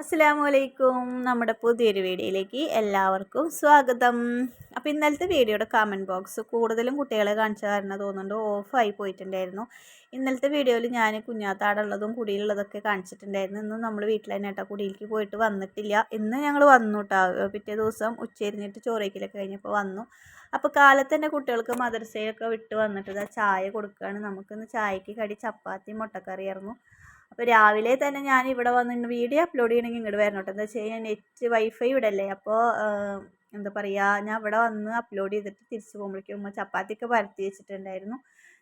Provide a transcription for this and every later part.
അസ്സാം വലൈക്കും നമ്മുടെ പുതിയൊരു വീഡിയോയിലേക്ക് എല്ലാവർക്കും സ്വാഗതം. അപ്പോൾ ഇന്നലത്തെ വീഡിയോയുടെ കമന്റ് ബോക്സ് കൂടുതലും കുട്ടികളെ കാണിച്ച കാരണം തോന്നുന്നുണ്ട് ഓഫായി പോയിട്ടുണ്ടായിരുന്നു. ഇന്നലത്തെ വീഡിയോയിൽ ഞാൻ കുഞ്ഞാത്താടുള്ളതും കുടിയിലുള്ളതൊക്കെ കാണിച്ചിട്ടുണ്ടായിരുന്നു. ഇന്ന് നമ്മൾ വീട്ടിൽ തന്നെ ഏട്ടാ കുടിയിലേക്ക് പോയിട്ട് വന്നിട്ടില്ല. ഇന്ന് ഞങ്ങൾ വന്നു കേട്ടോ പിറ്റേ ദിവസം ഉച്ചരിഞ്ഞിട്ട് ചോറയ്ക്കലൊക്കെ കഴിഞ്ഞപ്പോൾ വന്നു. അപ്പോൾ കാലത്ത് തന്നെ കുട്ടികൾക്ക് മദർസയൊക്കെ വിട്ട് വന്നിട്ട് ചായ കൊടുക്കുകയാണ് നമുക്കിന്ന് ചായക്ക് കടി ചപ്പാത്തി മുട്ടക്കറിയായിരുന്നു അപ്പോൾ രാവിലെ തന്നെ ഞാൻ ഇവിടെ വന്ന് വീഡിയോ അപ്ലോഡ് ചെയ്യണമെങ്കിൽ ഇങ്ങോട്ട് വരണം കേട്ടോ എന്താ വെച്ച് കഴിഞ്ഞാൽ നെറ്റ് വൈഫൈ ഇവിടെ അല്ലേ അപ്പോൾ എന്താ പറയുക ഞാൻ ഇവിടെ വന്ന് അപ്ലോഡ് ചെയ്തിട്ട് തിരിച്ച് പോകുമ്പോഴേക്കും ഉമ്മ ചപ്പാത്തിയൊക്കെ പരത്തി വെച്ചിട്ടുണ്ടായിരുന്നു.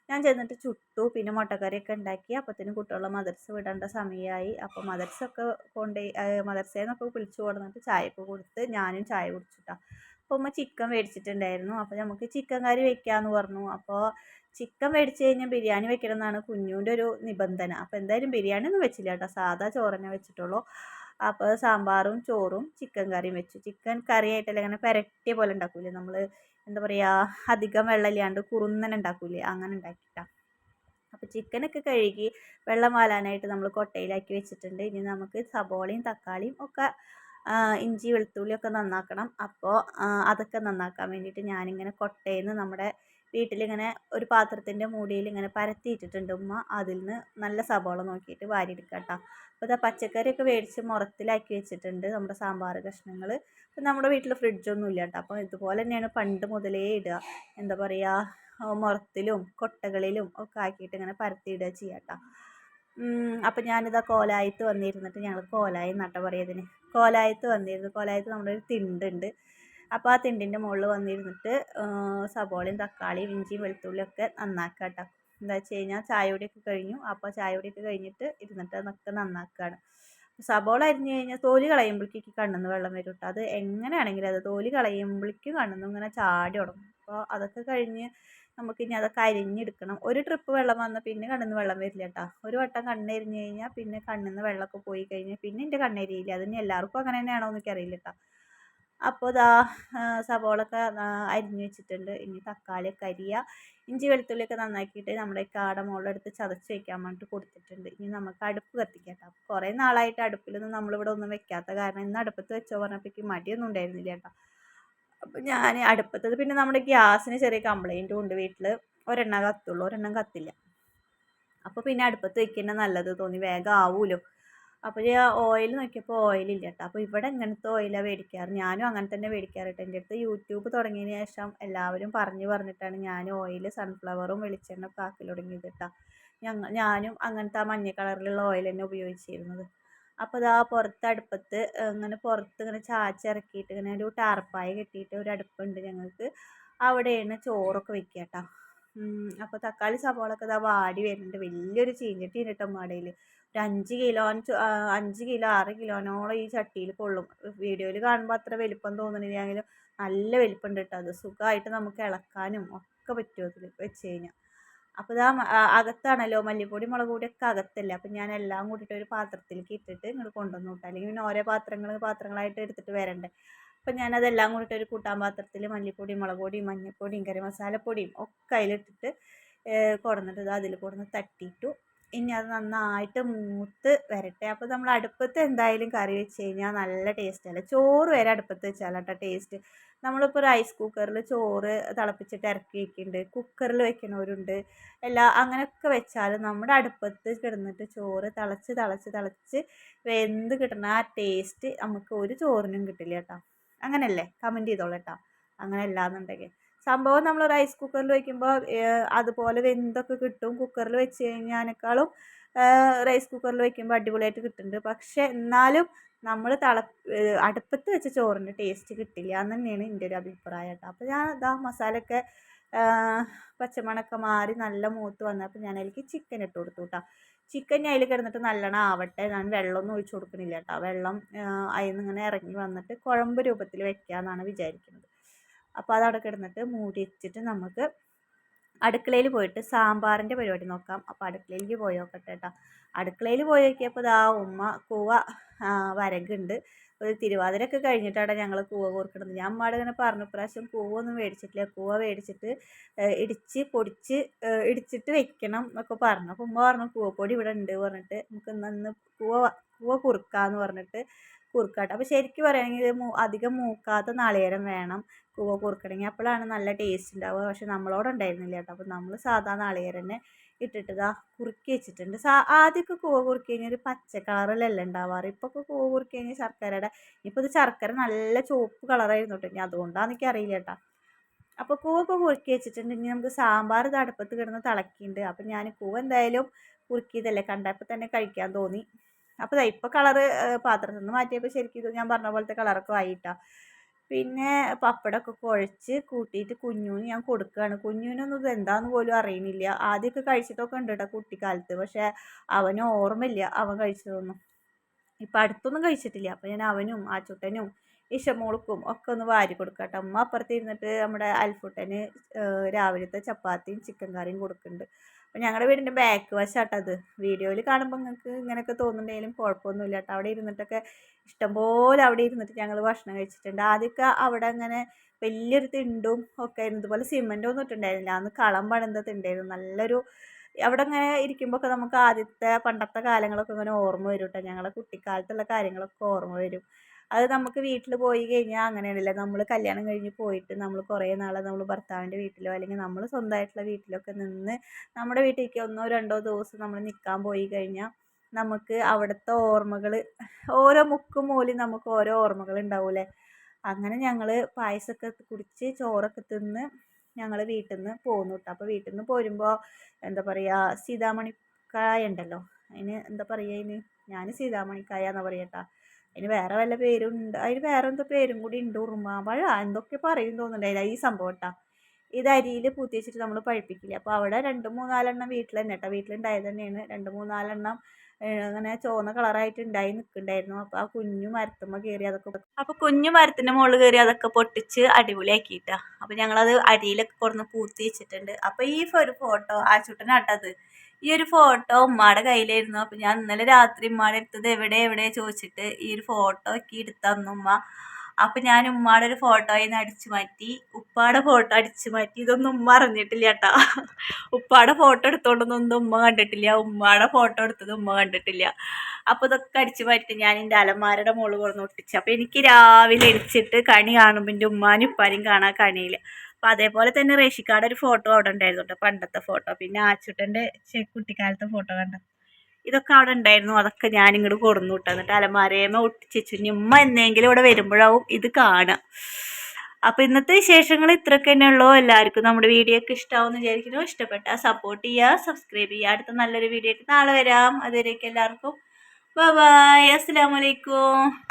ഞാൻ ചെന്നിട്ട് ചുട്ടു പിന്നെ മുട്ടക്കറിയൊക്കെ ഉണ്ടാക്കി. അപ്പത്തിന് കുട്ടികളെ മദർസ് വിടേണ്ട സമയമായി അപ്പോൾ മദർസൊക്കെ കൊണ്ടുപോയി മദർസയിൽ നിന്നൊക്കെ വിളിച്ചു കൊടുന്നിട്ട് ചായയൊക്കെ കൊടുത്ത് ഞാനും ചായ കുടിച്ചിട്ടാണ് അപ്പോൾ ഉമ്മ ചിക്കൻ മേടിച്ചിട്ടുണ്ടായിരുന്നു അപ്പോൾ നമുക്ക് ചിക്കൻ കറി വെക്കാമെന്ന് പറഞ്ഞു. അപ്പോൾ ചിക്കൻ മേടിച്ച് കഴിഞ്ഞാൽ ബിരിയാണി വെക്കണം എന്നാണ് കുഞ്ഞുവിന്റെ ഒരു നിബന്ധന. അപ്പോൾ എന്തായാലും ബിരിയാണി ഒന്നും വെച്ചില്ല കേട്ടോ. സാധാ ചോറന്നെ വെച്ചിട്ടുള്ളൂ. അപ്പോൾ സാമ്പാറും ചോറും ചിക്കൻ കറിയും വെച്ചു. ചിക്കൻ കറി ആയിട്ടല്ല അങ്ങനെ പെരട്ടിയ പോലെ ഉണ്ടാക്കൂലേ? നമ്മൾ എന്താ പറയുക അധികം വെള്ളമില്ലാണ്ട് കുറുന്നനെ ഉണ്ടാക്കൂലേ? അങ്ങനെ ഉണ്ടാക്കിയിട്ടാണ് അപ്പോൾ ചിക്കനൊക്കെ കഴുകി വെള്ളം വാലാനായിട്ട് നമ്മൾ കൊട്ടയിലാക്കി വെച്ചിട്ടുണ്ട്. ഇനി നമുക്ക് സബോളയും തക്കാളിയും ഒക്കെ ഇഞ്ചി വെളുത്തുള്ളിയൊക്കെ നന്നാക്കണം. അപ്പോൾ അതൊക്കെ നന്നാക്കാൻ വേണ്ടിയിട്ട് ഞാനിങ്ങനെ കൊട്ടയിൽ നിന്ന് നമ്മുടെ വീട്ടിലിങ്ങനെ ഒരു പാത്രത്തിന്റെ മൂടിയിൽ ഇങ്ങനെ പരത്തിയിട്ടിട്ടുണ്ട് ഉമ്മ. അതിൽ നിന്ന് നല്ല സബോള നോക്കിയിട്ട് വാരിയെടുക്കുക കേട്ടോ അപ്പോൾ ഇതാ പച്ചക്കറിയൊക്കെ മേടിച്ച് മുറത്തിലാക്കി വെച്ചിട്ടുണ്ട് നമ്മുടെ സാമ്പാർ കഷ്ണങ്ങൾ ഇപ്പം നമ്മുടെ വീട്ടിൽ ഫ്രിഡ്ജൊന്നും ഇല്ല കേട്ടോ. അപ്പോൾ ഇതുപോലെ തന്നെയാണ് പണ്ട് മുതലേ ഇടുക. എന്താ പറയുക മുറത്തിലും കൊട്ടകളിലും ഒക്കെ ആക്കിയിട്ട് ഇങ്ങനെ പരത്തിയിടുക ചെയ്യാം കേട്ടോ അപ്പം ഞാനിതാ കോലായത്ത് വന്നിരുന്നിട്ട് ഞങ്ങൾ കോലായി നട്ട പറയതിന് കോലായത്ത് വന്നിരുന്നു. കോലായത്ത് നമ്മുടെ ഒരു തിണ്ടുണ്ട്. അപ്പോൾ ആ തിണ്ടിന്റെ മുകളിൽ വന്നിരുന്നിട്ട് സബോളയും തക്കാളിയും ഇഞ്ചിയും വെളുത്തുള്ളിയും ഒക്കെ നന്നാക്കുക കേട്ടോ എന്താ വെച്ച് കഴിഞ്ഞാൽ ചായപൊടിയൊക്കെ കഴിഞ്ഞു. അപ്പോൾ ചായപൊടിയൊക്കെ കഴിഞ്ഞിട്ട് ഇരുന്നിട്ട് അതൊക്കെ നന്നാക്കുകയാണ് സബോള അരിഞ്ഞു കഴിഞ്ഞാൽ തോലി കളയുമ്പോഴേക്ക് കണ്ണെന്ന് വെള്ളം വരും കേട്ടോ അത് എങ്ങനെയാണെങ്കിലും അത് തോലി കളയുമ്പോഴേക്കും കണ്ണെന്ന് ഇങ്ങനെ ചാടി തുടങ്ങും അപ്പോൾ അതൊക്കെ കഴിഞ്ഞ് നമുക്ക് ഇനി അതൊക്കെ അരിഞ്ഞെടുക്കണം. ഒരു ട്രിപ്പ് വെള്ളം വന്നാൽ പിന്നെ കണ്ണിൽ നിന്ന് വെള്ളം വരില്ല കേട്ടോ. ഒരു വട്ടം കണ്ണെരിഞ്ഞ് കഴിഞ്ഞാൽ പിന്നെ കണ്ണിൽ നിന്ന് വെള്ളമൊക്കെ പോയി കഴിഞ്ഞാൽ പിന്നെ എന്റെ കണ്ണെരിയില്ല അതിന് എല്ലാവർക്കും അങ്ങനെ തന്നെയാണോ എന്നൊക്കെ അറിയില്ല കേട്ടോ. അപ്പോൾ ഇതാ സവോളൊക്കെ അരിഞ്ഞു വെച്ചിട്ടുണ്ട്. ഇനി തക്കാളിയൊക്കെ അരിയുക ഇഞ്ചി വെളുത്തുള്ളിയൊക്കെ നന്നാക്കിയിട്ട് നമ്മുടെ കാട മുകളെടുത്ത് ചതച്ച് വെക്കാൻ വേണ്ടിയിട്ട് കൊടുത്തിട്ടുണ്ട്. ഇനി നമുക്ക് അടുപ്പ് കത്തിക്കാം കേട്ടോ. കുറേ നാളായിട്ട് അടുപ്പിലൊന്നും നമ്മളിവിടെ ഒന്നും വെക്കാത്ത കാരണം ഇന്ന് അടുപ്പത്ത് വെച്ചോ പറഞ്ഞപ്പോഴേക്കും മടിയൊന്നും ഉണ്ടായിരുന്നില്ല കേട്ടോ. അപ്പോൾ ഞാൻ അടുപ്പത്തത് പിന്നെ നമ്മുടെ ഗ്യാസിന് ചെറിയ കംപ്ലൈന്റും ഉണ്ട് വീട്ടിൽ ഒരെണ്ണം കത്തുള്ളൂ ഒരെണ്ണം കത്തില്ല. അപ്പോൾ പിന്നെ അടുപ്പത്ത് വയ്ക്കുന്നത് നല്ലത് തോന്നി വേഗം ആവുമല്ലോ അപ്പോൾ ഞാൻ ഓയിൽ നോക്കിയപ്പോൾ ഓയിലില്ല കേട്ടോ അപ്പോൾ ഇവിടെ ഇങ്ങനത്തെ ഓയിലാണ് മേടിക്കാറ് ഞാനും അങ്ങനെ തന്നെ മേടിക്കാറ് കേട്ടോ എന്റെ അടുത്ത് യൂട്യൂബ് തുടങ്ങിയതിന് ശേഷം എല്ലാവരും പറഞ്ഞു പറഞ്ഞിട്ടാണ് ഞാൻ ഓയിൽ സൺഫ്ലവറും വെളിച്ചെണ്ണ ഒക്കെ തുടങ്ങിയത് കേട്ടോ ഞങ്ങൾ ഞാനും അങ്ങനത്തെ ആ മഞ്ഞ കളറിലുള്ള ഓയിൽ തന്നെ ഉപയോഗിച്ചിരുന്നത്. അപ്പോൾ ഇതാ പുറത്ത് അടുപ്പത്ത് ഇങ്ങനെ പുറത്ത് ഇങ്ങനെ ചാച്ചിറക്കിയിട്ട് ഇങ്ങനെ ഒരു ടാർപ്പായ കെട്ടിയിട്ട് ഒരു അടുപ്പുണ്ട് ഞങ്ങൾക്ക്. അവിടെയാണ് ചോറൊക്കെ വെക്കുക കേട്ടോ അപ്പോൾ തക്കാളി സവാളൊക്കെ ഇതാ വാടി വരുന്നുണ്ട്. വലിയൊരു ചീഞ്ഞിട്ട് ഉണ്ട് കേട്ടോ മാടയിൽ ഒരു അഞ്ച് കിലോ അഞ്ച് കിലോ ആറ് കിലോനോളം ഈ ചട്ടിയിൽ കൊള്ളും. വീഡിയോയിൽ കാണുമ്പോൾ അത്ര വലിപ്പം തോന്നുന്നില്ലെങ്കിലും നല്ല വലിപ്പമുണ്ട് കേട്ടോ അത് സുഖമായിട്ട് നമുക്ക് ഇളക്കാനും ഒക്കെ പറ്റും അതിൽ വെച്ച് കഴിഞ്ഞാൽ അപ്പോൾ ഇതാ അകത്താണല്ലോ മല്ലിപ്പൊടി മുളക് പൊടിയൊക്കെ അകത്തല്ലേ? അപ്പം ഞാൻ എല്ലാം കൂട്ടിയിട്ട് ഒരു പാത്രത്തിലേക്ക് ഇട്ടിട്ട് ഇങ്ങോട്ട് കൊണ്ടുവന്നു വിട്ടാൽ അല്ലെങ്കിൽ പിന്നെ ഓരോ പാത്രങ്ങൾ പാത്രങ്ങളായിട്ട് എടുത്തിട്ട് വരണ്ടേ. അപ്പം ഞാനതെല്ലാം കൂടിയിട്ട് ഒരു കൂട്ടാൻ പാത്രത്തിൽ മല്ലിപ്പൊടി മുളക് പൊടി മഞ്ഞൾപ്പൊടിയും കറി മസാലപ്പൊടിയും ഒക്കെ അതിലിട്ടിട്ട് കൊടുന്നിട്ട് അതിൽ കൊടുന്ന് തട്ടിയിട്ടു ഇനി അത് നന്നായിട്ട് മൂത്ത് വരട്ടെ. അപ്പോൾ നമ്മൾ അടുപ്പത്ത് എന്തായാലും കറി വെച്ച് കഴിഞ്ഞാൽ നല്ല ടേസ്റ്റ് അല്ല? ചോറ് വരെ അടുപ്പത്ത് വെച്ചാൽ കേട്ടോ ടേസ്റ്റ് നമ്മളിപ്പോൾ ഐസ് കുക്കറിൽ ചോറ് തിളപ്പിച്ചിട്ട് ഇറക്കി വെക്കുന്നുണ്ട് കുക്കറിൽ വെക്കണവരുണ്ട്. എല്ലാ അങ്ങനെയൊക്കെ വെച്ചാൽ നമ്മുടെ അടുപ്പത്ത് കിടന്നിട്ട് ചോറ് തിളച്ച് തിളച്ച് തിളച്ച് വെന്ത് കിട്ടുന്ന ആ ടേസ്റ്റ് നമുക്ക് ഒരു ചോറിനും കിട്ടില്ല കേട്ടോ അങ്ങനെയല്ലേ കമന്റ് ചെയ്തോളൂ കേട്ടോ അങ്ങനെ അല്ലാന്നുണ്ടെങ്കിൽ സംഭവം നമ്മൾ റൈസ് കുക്കറിൽ വയ്ക്കുമ്പോൾ അതുപോലെ വെന്തൊക്കെ കിട്ടും കുക്കറിൽ വെച്ച് കഴിഞ്ഞതിനേക്കാളും റൈസ് കുക്കറിൽ വയ്ക്കുമ്പോൾ അടിപൊളിയായിട്ട് കിട്ടുന്നുണ്ട്. പക്ഷേ എന്നാലും നമ്മൾ തള അടുപ്പത്ത് വെച്ച ചോറിന്റെ ടേസ്റ്റ് കിട്ടില്ല എന്ന് തന്നെയാണ് എന്റെ ഒരു അഭിപ്രായം കേട്ടോ. അപ്പോൾ ഞാൻ ഇതാ മസാലയൊക്കെ പച്ചമണൊക്കെ മാറി നല്ല മൂത്ത് വന്നപ്പോൾ ഞാൻ അതിലേക്ക് ചിക്കൻ ഇട്ട് കൊടുത്തു കേട്ടോ. ചിക്കൻ ഞാൻ അതിൽ കിടന്നിട്ട് നല്ലോണം ആവട്ടെ ഞാൻ വെള്ളമൊന്നും ഒഴിച്ചു കൊടുക്കുന്നില്ല കേട്ടോ. വെള്ളം അതിൽ നിന്ന് ഇങ്ങനെ ഇറങ്ങി വന്നിട്ട് കുഴമ്പ് രൂപത്തിൽ വെക്കാമെന്നാണ് വിചാരിക്കുന്നത് അപ്പോൾ അതവിടെ കിടന്നിട്ട് മൂടി വെച്ചിട്ട് നമുക്ക് അടുക്കളയിൽ പോയിട്ട് സാമ്പാറിന്റെ പരിപാടി നോക്കാം. അപ്പോൾ അടുക്കളയിലേക്ക് പോയി നോക്കട്ടെ കേട്ടോ അടുക്കളയിൽ പോയി നോക്കിയപ്പോൾ ഇതാ ഉമ്മ കൂവ വരകുണ്ട്. ഒരു തിരുവാതിരൊക്കെ കഴിഞ്ഞിട്ടാണ് ഞങ്ങൾ കൂവ കോർക്കണത് ഞാൻ അമ്മയോട് ഇങ്ങനെ പറഞ്ഞു പ്രാവശ്യം കൂവൊന്നും മേടിച്ചിട്ടില്ല. കൂവ മേടിച്ചിട്ട് ഇടിച്ച് പൊടിച്ച് ഇടിച്ചിട്ട് വെക്കണം എന്നൊക്കെ പറഞ്ഞു. അപ്പോൾ ഉമ്മ പറഞ്ഞു കൂവപ്പൊടി ഇവിടെ ഉണ്ട് പറഞ്ഞിട്ട്. നമുക്ക് ഇന്ന് കൂവ കൂവ കുറുക്കാന്ന് പറഞ്ഞിട്ട് കുറുക്കാട്ടോ. അപ്പോൾ ശരിക്കും പറയുകയാണെങ്കിൽ അധികം മൂക്കാത്ത നാളികേരം വേണം കൂവ കുറുക്കണമെങ്കിൽ അപ്പോഴാണ് നല്ല ടേസ്റ്റ് ഉണ്ടാവുക പക്ഷെ നമ്മളോട് ഉണ്ടായിരുന്നില്ല കേട്ടോ അപ്പോൾ നമ്മൾ സാധാ നാളികേരം തന്നെ ഇട്ടിട്ട് ഇതാ കുറുക്കി വെച്ചിട്ടുണ്ട്. സാ ആദ്യമൊക്കെ കൂവ കുറുക്കി കഴിഞ്ഞാൽ ഒരു പച്ച കളറിലല്ല ഉണ്ടാവാറ് ഇപ്പോൾ ഒക്കെ കൂവ കുറുക്കി കഴിഞ്ഞാൽ ശർക്കരയുടെ ഇപ്പോൾ ഇത് ശർക്കര നല്ല ചുവപ്പ് കളറായിരുന്നു കേട്ടോ ഇനി അതുകൊണ്ടാണ് എനിക്ക് അറിയില്ല കേട്ടോ അപ്പോൾ കൂവൊക്കെ കുറുക്കി വെച്ചിട്ടുണ്ടെങ്കിൽ നമുക്ക് സാമ്പാർ തടുപ്പത്ത് കിടന്ന് തിളക്കിയിട്ടുണ്ട് അപ്പോൾ ഞാൻ കൂവ എന്തായാലും കുറുക്കിയതല്ലേ. കണ്ടപ്പോൾ തന്നെ കഴിക്കാൻ തോന്നി. അപ്പോൾ ഇപ്പോൾ കളറ് പാത്രത്തിൽ നിന്ന് മാറ്റിയപ്പോൾ ശരിക്കും ഇത് ഞാൻ പറഞ്ഞ പോലത്തെ കളറൊക്കെ ആയിട്ടാ. പിന്നെ പപ്പടമൊക്കെ കുഴച്ച് കൂട്ടിയിട്ട് കുഞ്ഞുവിന് ഞാൻ കൊടുക്കുകയാണ് കുഞ്ഞുവിനൊന്നും ഇത് എന്താന്ന് പോലും അറിയുന്നില്ല. ആദ്യമൊക്കെ കഴിച്ചിട്ടൊക്കെ ഉണ്ട് കേട്ടോ കുട്ടിക്കാലത്ത്. പക്ഷേ അവന് ഓർമ്മയില്ല അവൻ കഴിച്ചതൊന്നും. ഇപ്പം അടുത്തൊന്നും കഴിച്ചിട്ടില്ല. അപ്പം ഞാൻ അവനും ആ ചുട്ടനും ഇഷമോൾക്കും ഒക്കെ ഒന്ന് വാരി കൊടുക്കാം കേട്ടോ അമ്മ അപ്പുറത്ത് ഇരുന്നിട്ട് നമ്മുടെ അൽഫുട്ടന് രാവിലത്തെ ചപ്പാത്തിയും ചിക്കൻ കറിയും കൊടുക്കുന്നുണ്ട്. അപ്പം ഞങ്ങളുടെ വീടിന്റെ ബാക്ക് വശമാട്ടോ അത്. വീഡിയോയിൽ കാണുമ്പോൾ നിങ്ങൾക്ക് ഇങ്ങനെയൊക്കെ തോന്നുന്നുണ്ടെങ്കിലും കുഴപ്പമൊന്നുമില്ല കേട്ടോ അവിടെ ഇരുന്നിട്ടൊക്കെ ഇഷ്ടംപോലെ അവിടെ ഇരുന്നിട്ട് ഞങ്ങൾ ഭക്ഷണം കഴിച്ചിട്ടുണ്ട്. ആദ്യമൊക്കെ അവിടെ അങ്ങനെ വലിയൊരു തിണ്ടും ഒക്കെ ആയിരുന്നു. ഇതുപോലെ സിമെന്റ് ഒന്നും ഇട്ടുണ്ടായിരുന്നില്ല അന്ന് കളം പണിത തിണ്ടായിരുന്നു നല്ലൊരു അവിടെ അങ്ങനെ ഇരിക്കുമ്പോൾ ഒക്കെ നമുക്ക് ആദ്യത്തെ പണ്ടത്തെ കാലങ്ങളൊക്കെ ഇങ്ങനെ ഓർമ്മ വരും കേട്ടോ ഞങ്ങളുടെ കുട്ടിക്കാലത്തുള്ള കാര്യങ്ങളൊക്കെ ഓർമ്മ വരും. അത് നമുക്ക് വീട്ടിൽ പോയി കഴിഞ്ഞാൽ അങ്ങനെയാണല്ലോ. നമ്മൾ കല്യാണം കഴിഞ്ഞ് പോയിട്ട് നമ്മൾ കുറേ നാൾ നമ്മൾ ഭർത്താവിന്റെ വീട്ടിലോ അല്ലെങ്കിൽ നമ്മൾ സ്വന്തമായിട്ടുള്ള വീട്ടിലൊക്കെ നിന്ന് നമ്മുടെ വീട്ടിലേക്ക് ഒന്നോ രണ്ടോ ദിവസം നമ്മൾ നിൽക്കാൻ പോയി കഴിഞ്ഞാൽ നമുക്ക് അവിടുത്തെ ഓർമ്മകൾ ഓരോ മുക്കും മൂലയും നമുക്ക് ഓരോ ഓർമ്മകൾ ഉണ്ടാവൂലേ അങ്ങനെ ഞങ്ങൾ പായസമൊക്കെ കുടിച്ച് ചോറൊക്കെ തിന്ന് ഞങ്ങൾ വീട്ടിൽ നിന്ന് പോന്നു കേട്ടോ. അപ്പോൾ വീട്ടിൽ നിന്ന് പോരുമ്പോൾ എന്താ പറയുക സീതാമണിക്കായ ഉണ്ടല്ലോ. അതിന് എന്താ പറയുക അതിന്? ഞാൻ സീതാമണിക്കായ എന്നാണ് പറയുക പറയട്ടാ അതിന് വേറെ വല്ല പേരും ഉണ്ട് അതിന് വേറെ എന്തോ പേരും കൂടി ഉണ്ട് ഉറുമാമ്പഴ എന്തൊക്കെ പറയും തോന്നുന്നുണ്ടായില്ല. ഈ സംഭവം കേട്ടോ. ഇത് അരിയിൽ പൂത്തി വെച്ചിട്ട് നമ്മൾ പഴുപ്പിക്കില്ല? അപ്പോൾ അവിടെ രണ്ട് മൂന്നാലെണ്ണം വീട്ടിൽ തന്നെ കേട്ടോ. വീട്ടിലുണ്ടായത് തന്നെയാണ്. രണ്ട് മൂന്നാലെണ്ണം അങ്ങനെ ചുവന്ന കളറായിട്ട് ഉണ്ടായി നിൽക്കുന്നുണ്ടായിരുന്നു. അപ്പോൾ ആ കുഞ്ഞു മരത്തുമ്മ കയറി അതൊക്കെ അപ്പോൾ കുഞ്ഞു മരത്തിന്റെ മുകളിൽ കയറി അതൊക്കെ പൊട്ടിച്ച് അടിപൊളിയാക്കിയിട്ടാണ് അപ്പോൾ ഞങ്ങളത് അരിയിലൊക്കെ കുറന്ന് പൂത്തി വെച്ചിട്ടുണ്ട്. അപ്പോൾ ഈ ഒരു ഫോട്ടോ ആ ചുട്ടനാട്ടത് ഈ ഒരു ഫോട്ടോ ഉമ്മയുടെ കയ്യിലായിരുന്നു. അപ്പോൾ ഞാൻ ഇന്നലെ രാത്രി ഉമ്മയുടെ എടുത്തത് എവിടെ എവിടെ ചോദിച്ചിട്ട് ഈ ഒരു ഫോട്ടോ ഒക്കെ എടുത്തന്നു ഉമ്മ. അപ്പോൾ ഞാൻ ഉമ്മയുടെ ഒരു ഫോട്ടോയിൽ നിന്ന് അടിച്ചു മാറ്റി. ഉപ്പാടെ ഫോട്ടോ അടിച്ചു മാറ്റി. ഇതൊന്നും ഉമ്മ അറിഞ്ഞിട്ടില്ല കേട്ടോ ഉപ്പാടെ ഫോട്ടോ എടുത്തോണ്ടൊന്നും ഉമ്മ കണ്ടിട്ടില്ല. ഉമ്മയുടെ ഫോട്ടോ എടുത്തത് ഉമ്മ കണ്ടിട്ടില്ല. അപ്പോൾ ഇതൊക്കെ അടിച്ചു മാറ്റി ഞാൻ എന്റെ അലമാരയുടെ മുകളിൽ കൊണ്ടു ഒട്ടിച്ചു. അപ്പോൾ എനിക്ക് രാവിലെ അടിച്ചിട്ട് കണി കാണുമ്പോൾ എന്റെ ഉമ്മാനും ഉപ്പാനും കാണാൻ കണിയില്ല. അപ്പോൾ അതേപോലെ തന്നെ റേഷിക്കാട് ഒരു ഫോട്ടോ അവിടെ ഉണ്ടായിരുന്നു കേട്ടോ പണ്ടത്തെ ഫോട്ടോ പിന്നെ ആച്ചുട്ടന്റെ കുട്ടിക്കാലത്തെ ഫോട്ടോ കണ്ടു? ഇതൊക്കെ അവിടെ ഉണ്ടായിരുന്നു അതൊക്കെ ഞാൻ ഇങ്ങോട്ട് കൊടുന്നു കേട്ടോ. എന്നിട്ട് അലമാരേമ ഒട്ടിച്ചു ഇനി ഉമ്മ എന്തെങ്കിലും ഇവിടെ വരുമ്പോഴാവും ഇത് കാണുക. അപ്പോൾ ഇന്നത്തെ വിശേഷങ്ങൾ ഇത്രയൊക്കെ തന്നെ ഉള്ളൂ. എല്ലാവർക്കും നമ്മുടെ വീഡിയോ ഒക്കെ ഇഷ്ടമാവുമെന്ന് വിചാരിക്കുന്നു. ഇഷ്ടപ്പെട്ടാൽ സപ്പോർട്ട് ചെയ്യുക സബ്സ്ക്രൈബ് ചെയ്യുക. അടുത്ത നല്ലൊരു വീഡിയോ ആയിട്ട് നാളെ വരാം. അതുവരെയൊക്കെ എല്ലാവർക്കും. ബൈ അസ്സാം വലൈക്കും